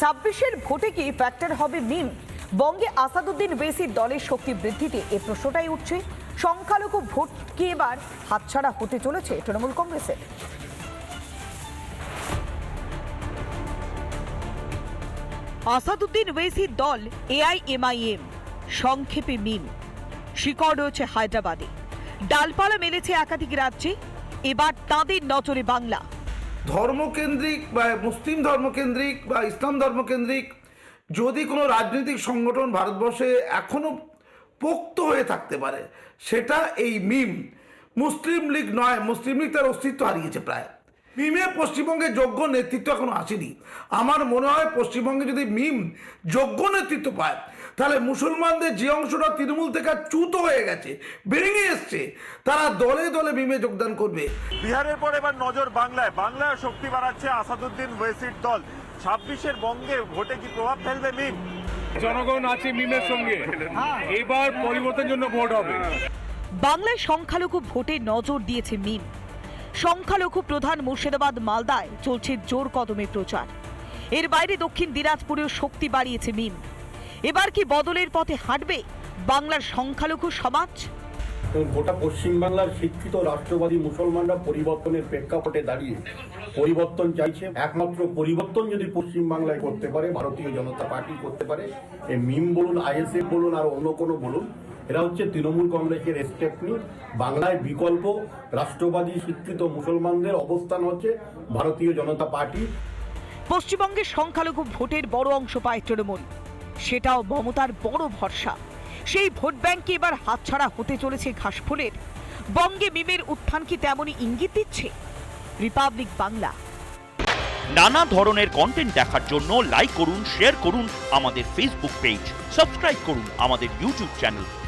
ছাব্বিশের ভোটে কি ফ্যাক্টর হবে মিম? বঙ্গে আসাদুদ্দিন ওয়েসির দলের শক্তি বৃদ্ধিতে এ প্রশ্নটাই উঠছে। সংখ্যালঘু ভোট কি এবার হাতছাড়া হতে চলেছে তৃণমূল কংগ্রেসের? আসাদুদ্দিন ওয়েসির দল এআইএমআইএম সংক্ষেপে মিম। শিকড় রয়েছে হায়দ্রাবাদে। ডালপালা মেলেছে একাধিক রাজ্যে। এবার তাদের নজরে বাংলা। ধর্মকেন্দ্রিক বা মুসলিম ধর্মকেন্দ্রিক বা ইসলাম ধর্মকেন্দ্রিক যদি কোনো রাজনৈতিক সংগঠন ভারতবর্ষে এখনও পোক্ত হয়ে থাকতে পারে, সেটা এই মিম। মুসলিম লীগ নয়, মুসলিম লীগ তার অস্তিত্ব হারিয়েছে প্রায়। মিমে পশ্চিমবঙ্গে যোগ্য নেতৃত্ব এখনও আসেনি। আমার মনে হয় পশ্চিমবঙ্গে যদি মিম যোগ্য নেতৃত্ব পায় তাহলে মুসলমানদের যে অংশটা তৃণমূল থেকে চ্যুত হয়ে গেছে বেরিয়ে এসছে তারা দলে দলে মিমে যোগদান করবে। বিহারের পর এবার নজর বাংলায়। বাংলায় শক্তি বাড়াচ্ছে আসাদুদ্দিন ওয়েসির দল। ছাব্বিশের বঙ্গে ভোটে কি প্রভাব ফেলবে মিম? জনগণ আছে মিমের সঙ্গে। এবার পরিবর্তনের জন্য ভোট হবে। বাংলায় সংখ্যালঘু ভোটে নজর দিয়েছে মিম। সংখ্যালঘু প্রধান মুর্শিদাবাদ মালদায় চলছে জোর কদমে প্রচার। এর বাইরে দক্ষিণ দিনাজপুরেও শক্তি বাড়িয়েছে মিম। এবার কি বদলের পথে হাঁটবে বাংলার সংখ্যালঘু সমাজ? গোটা পশ্চিমবাংলার শিক্ষিত রাষ্ট্রবাদী মুসলমানরা পরিবর্তনের প্রেক্ষাপটে দাঁড়িয়ে পরিবর্তন চাইছে। একমাত্র পরিবর্তন যদি পশ্চিমবাংলায় করতে পারে, ভারতীয় জনতা পার্টি করতে পারে মিম বলুন, আইএসএফ বলুন, আর অন্য কোনো বলুন এরা হচ্ছে তৃণমূল কংগ্রেসের স্টেপনি। বাংলায় বিকল্প রাষ্ট্রবাদী শিক্ষিত মুসলমানদের অবস্থান হচ্ছে ভারতীয় জনতা পার্টি। পশ্চিমবঙ্গের সংখ্যালঘু ভোটের বড় অংশ পায় তৃণমূল। সেটাও মমতার বড় ভরসা। সেই ভোট ব্যাংকে এবার হাতছাড়া হতে চলেছে ঘাসফুলের। বঙ্গে মিমের উত্থান কি তেমনই ইঙ্গিত দিচ্ছে? রিপাবলিক বাংলা। নানা ধরনের কন্টেন্ট দেখার জন্য লাইক করুন শেয়ার করুন আমাদের ফেসবুক পেজ সাবস্ক্রাইব করুন আমাদের ইউটিউব চ্যানেল